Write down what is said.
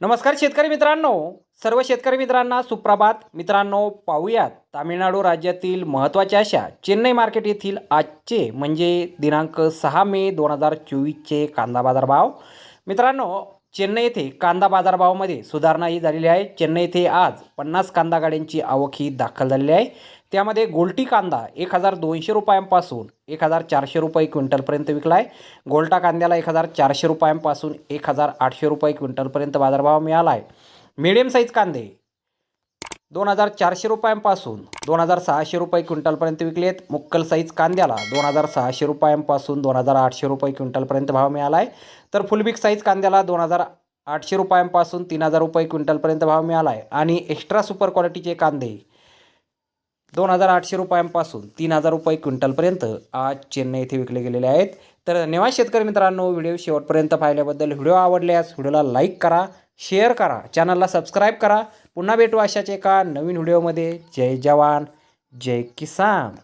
नमस्कार शेतकरी मित्रांनो. सर्व शेतकरी मित्रांना सुप्रभात. मित्रांनो पाहूयात तामिळनाडू राज्यातील महत्त्वाच्या अशा चेन्नई मार्केट येथील आजचे म्हणजे दिनांक सहा मे दोन हजार चोवीसचे कांदा बाजारभाव. मित्रांनो चेन्नई येथे कांदा बाजारभावामध्ये सुधारणा ही झालेली आहे. चेन्नई येथे आज पन्नास कांदा गाड्यांची आवक ही दाखल झालेली आहे. त्यामध्ये गोल्टी कांदा एक हजार दोनशे रुपयांपासून एक हजार चारशे रुपये क्विंटलपर्यंत विकला आहे गोल्टा कांद्याला एक हजार चारशे रुपयांपासून एक हजार आठशे रुपये क्विंटलपर्यंत बाजारभाव मिळाला आहे मिडियम साईज कांदे दोन हजार चारशे रुपयांपासून दोन हजार सहाशे रुपये क्विंटलपर्यंत विकले आहेत. मुक्कल साईज कांद्याला दोन हजार सहाशे रुपयांपासून दोन हजार आठशे रुपये क्विंटलपर्यंत भाव मिळाला आहे तर फुलबिक साईज कांद्याला दोन हजार आठशे रुपयांपासून तीन हजार रुपये क्विंटलपर्यंत भाव मिळाला आहे आणि एक्स्ट्रा सुपर क्वालिटीचे कांदे दोन हजार आठशे रुपयांपासून तीन हजार रुपये क्विंटलपर्यंत आज चेन्नई येथे विकले गेलेले आहेत. तर धन्यवाद शेतकरी मित्रांनो व्हिडिओ शेवटपर्यंत पाहिल्याबद्दल व्हिडिओ आवडल्यास व्हिडिओला लाईक करा शेअर करा चॅनलला सबस्क्राईब करा. पुन्हा भेटू अशाच एका नवीन व्हिडिओमध्ये. जय जवान जय किसान.